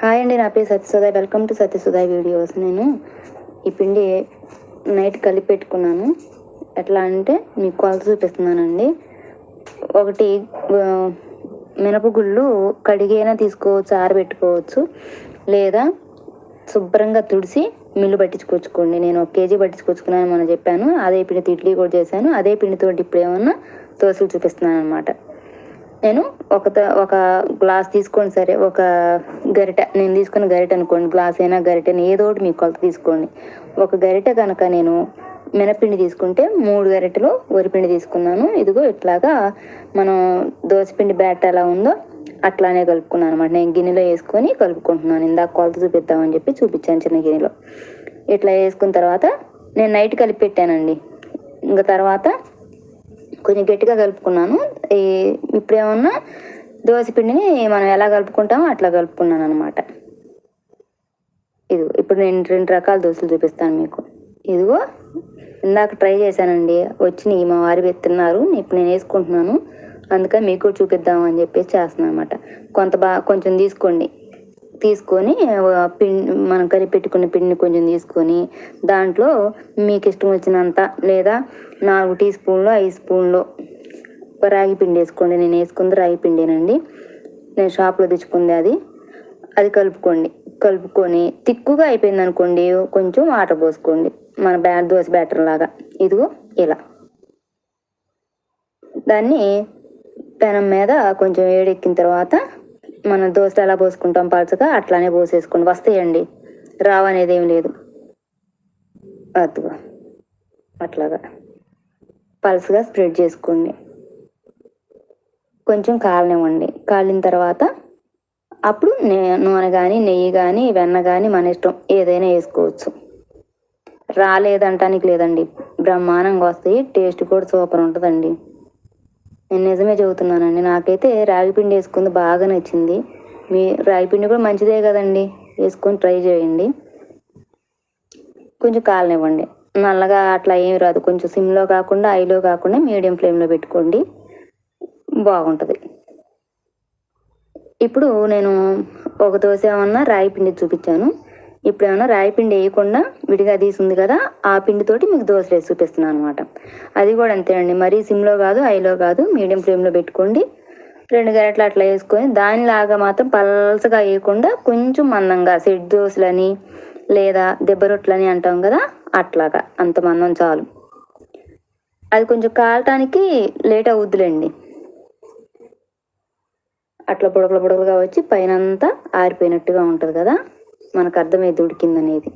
Hi అండి నా పేరు Satyasudha welcome to Satyasudha videos నేను ఈ పిండి నైట్ కలిపి పెట్టుకున్నాను. ఎట్లా అంటే మీకు కొలత చూపిస్తున్నానండి. ఒకటి మినపగుళ్ళు కడిగైనా తీసుకోవచ్చు ఆరబెట్టుకోవచ్చు. లేదా శుభ్రంగా తుడిసి మిల్లు పట్టించుకొచ్చుకోండి నేను ఒక కేజీ పట్టించుకొచ్చుకున్నాను మనం చెప్పాను. అదే పిండితో ఇడ్లీ కూడా చేశాను. అదే పిండితో ఇప్పుడు ఏమన్నా దోశలు చూపిస్తున్నాను అనమాట నేను ఒక త- ఒక గ్లాస్ తీసుకోండి సరే ఒక గరిటె నేను తీసుకున్న గరిటె అనుకోండి గ్లాస్ అయినా గరిటె ఏదో ఒకటి మీ కొలత తీసుకోండి. ఒక గరిటె కనుక నేను మినపిండి తీసుకుంటే మూడు గరిటలు వరిపిండి తీసుకున్నాను. ఇదిగో ఇట్లాగా మనం దోసపిండి బ్యాట్ ఎలా ఉందో అట్లానే కలుపుకున్నాను అనమాట నేను గిన్నెలో వేసుకొని కలుపుకుంటున్నాను. ఇందాక కొలత చూపిద్దామని చెప్పి చూపించాను చిన్న గిన్నెలో. ఇట్లా వేసుకున్న తర్వాత నేను నైట్ కలిపి పెట్టానండి. ఇంకా తర్వాత కొంచెం గట్టిగా కలుపుకున్నాను. ఈ ఇప్పుడేమన్నా దోశ పిండిని మనం ఎలా కలుపుకుంటామో అట్లా కలుపుకున్నాను అనమాట ఇదిగో ఇప్పుడు నేను రెండు రకాల దోశలు చూపిస్తాను మీకు. ఇదిగో ఇందాక ట్రై చేశానండి. వచ్చినాయి మా వారి వెతున్నారు ఇప్పుడు నేను వేసుకుంటున్నాను. అందుకని మీకు కూడా చూపిద్దాం అని చెప్పేసి చేస్తున్నాను అనమాట కొంత బాగా కొంచెం తీసుకోండి. తీసుకొని పిండి మనం కలిపి పెట్టుకున్న పిండిని కొంచెం తీసుకొని దాంట్లో మీకు ఇష్టం వచ్చినంత లేదా నాలుగు టీ స్పూన్లు ఐదు స్పూన్లు రాగి పిండి వేసుకోండి. నేను వేసుకుంది రాగి పిండేనండి. నేను షాప్లో తెచ్చుకుంది అది. అది కలుపుకోండి. కలుపుకొని తిక్కుగా అయిపోయింది అనుకోండి కొంచెం వాటర్ పోసుకోండి. మన బ్యాట్ దోశ బ్యాటర్ లాగా. ఇదిగో ఇలా. దాన్ని పెనం మీద కొంచెం వేడెక్కిన తర్వాత మన దోశలు ఎలా పోసుకుంటాం పలచగా అట్లానే పోసేసుకోండి వస్తాయండి. రావనేది అనేది ఏం లేదు. అదిగో అట్లాగా. పలుసుగా స్ప్రెడ్ చేసుకోండి. కొంచెం కాలనివ్వండి కాలిన తర్వాత అప్పుడు నే నూనె కానీ నెయ్యి కానీ వెన్న కానీ మన ఇష్టం ఏదైనా వేసుకోవచ్చు. రాలేదంటానికి లేదండి. బ్రహ్మాండంగా వస్తాయి. టేస్ట్ కూడా సూపర్ ఉంటుందండి. నేను నిజమే చెబుతున్నానండి. నాకైతే రాగి పిండి వేసుకుంది బాగా నచ్చింది. మీ రాగి పిండి కూడా మంచిదే కదండి. వేసుకొని ట్రై చేయండి. కొంచెం కాలనివ్వండి. నల్లగా అట్లా ఏం రాదు. కొంచెం సిమ్లో కాకుండా ఐలో కాకుండా మీడియం ఫ్లేమ్లో పెట్టుకోండి. బాగుంటుంది. ఇప్పుడు నేను ఒక దోశ ఏమన్నా రాగి పిండి చూపించాను. ఇప్పుడు ఏమైనా రాయి పిండి వేయకుండా విడిగా తీసింది కదా ఆ పిండితోటి మీకు దోశలు వేసి చూపిస్తున్నాను అనమాట అది కూడా అంతేనండి మరీ సిమ్లో కాదు ఐలో కాదు మీడియం ఫ్లేమ్లో పెట్టుకోండి. రెండు గరెట్లు అట్లా వేసుకొని దానిలాగా మాత్రం పల్సగా వేయకుండా కొంచెం మందంగా సెట్ దోశలని లేదా దెబ్బ రొట్టెలని అంటాం కదా అట్లాగా. అంత మందం చాలు. అది కొంచెం కాలటానికి లేట్ అవుద్దులేండి. అట్లా బుడకలు బుడకలుగా వచ్చి పైన అంతా ఆరిపోయినట్టుగా ఉంటుంది కదా. మనకు అర్థమైంది ఉడికిందనేది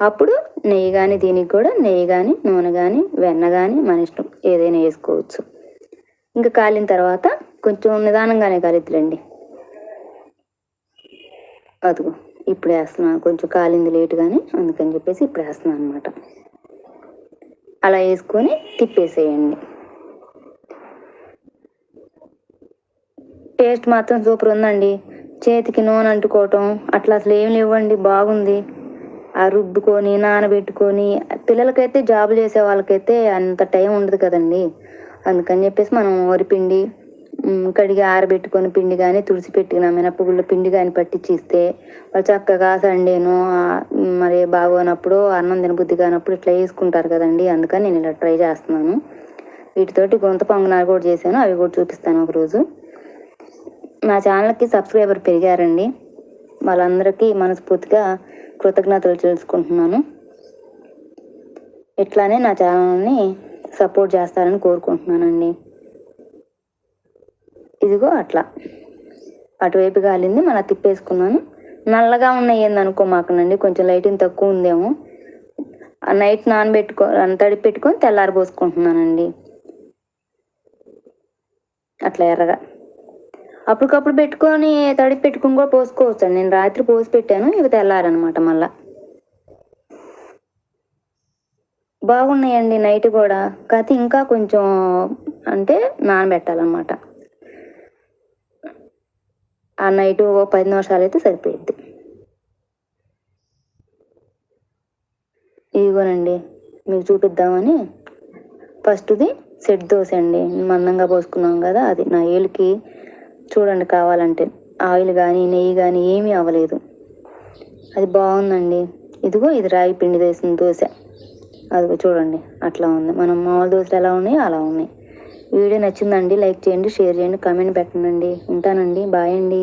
అప్పుడు నెయ్యి కానీ దీనికి కూడా నెయ్యి కానీ నూనె కానీ వెన్న కానీ మన ఇష్టం. ఏదైనా వేసుకోవచ్చు. ఇంకా కాలిన తర్వాత కొంచెం నిదానంగానే కాలిద్దులండి. అదిగో ఇప్పుడు వేస్తున్నాను కొంచెం కాలింది లేట్ కానీ అందుకని చెప్పేసి ఇప్పుడు వేస్తున్నాను అనమాట అలా వేసుకొని తిప్పేసేయండి. టేస్ట్ మాత్రం సూపర్ ఉందండి. చేతికి నూనె అంటుకోవటం అట్లా అసలు ఏం లేవండి బాగుంది. ఆ రుబ్బుకొని నానబెట్టుకొని పిల్లలకైతే జాబ్ చేసే వాళ్ళకైతే అంత టైం ఉండదు కదండి. అందుకని చెప్పేసి మనం వరిపిండి పిండి కడిగి ఆరబెట్టుకొని పిండి కానీ తుడిసి పెట్టిన మినపగుళ్ళ పిండి కానీ పట్టించి ఇస్తే వాళ్ళు చక్కగా సండేను మరి బాగోనప్పుడు అన్నం తినబుద్ధి కానప్పుడు ఇట్లా వేసుకుంటారు కదండి. అందుకని నేను ఇలా ట్రై చేస్తున్నాను. వీటితోటి గొంత పొంగనాలు కూడా చేశాను అవి కూడా చూపిస్తాను ఒకరోజు. నా ఛానల్కి సబ్స్క్రైబర్ పెరిగారండి. వాళ్ళందరికీ మనస్ఫూర్తిగా కృతజ్ఞతలు తెలుసుకుంటున్నాను. ఇట్లానే నా ఛానల్ని సపోర్ట్ చేస్తారని కోరుకుంటున్నానండి. ఇదిగో అట్లా. అటువైపు కాలింది మళ్ళీ తిప్పేసుకున్నాను. నల్లగా ఉన్నాయి ఏందనుకో మాకునండి కొంచెం లైటింగ్ తక్కువ ఉందేమో. ఆ నైట్ నానబెట్టుకో తడిపి పెట్టుకొని తెల్లారి పోసుకుంటున్నానండి అట్లా ఎర్రగా. అప్పటికప్పుడు పెట్టుకొని తడిపి పెట్టుకుని కూడా పోసుకోవచ్చు అండి. నేను రాత్రి పోసి పెట్టాను ఇవి తెల్లారనమాట మళ్ళా. బాగున్నాయండి నైట్ కూడా. కాకపోతే ఇంకా కొంచెం అంటే నానబెట్టాలన్నమాట. ఆ నైట్ ఓ పది నిమిషాలు అయితే సరిపోయింది ఇదిగోనండి మీకు చూపిద్దామని. ఫస్ట్ది సెట్ దోశ అండి. మందంగా పోసుకున్నాం కదా అది నా ఏలుకి. చూడండి కావాలంటే. ఆయిల్ కానీ నెయ్యి కానీ ఏమీ అవ్వలేదు. అది బాగుందండి. ఇదిగో ఇది రాగి పిండి వేసిన దోశ. అదిగో చూడండి అట్లా ఉంది. మనం మామూలు దోశలు ఎలా ఉన్నాయో? అలా ఉన్నాయి. వీడియో నచ్చిందండి లైక్ చేయండి షేర్ చేయండి కామెంట్ పెట్టండి. ఉంటానండి. బాయ్ అండి.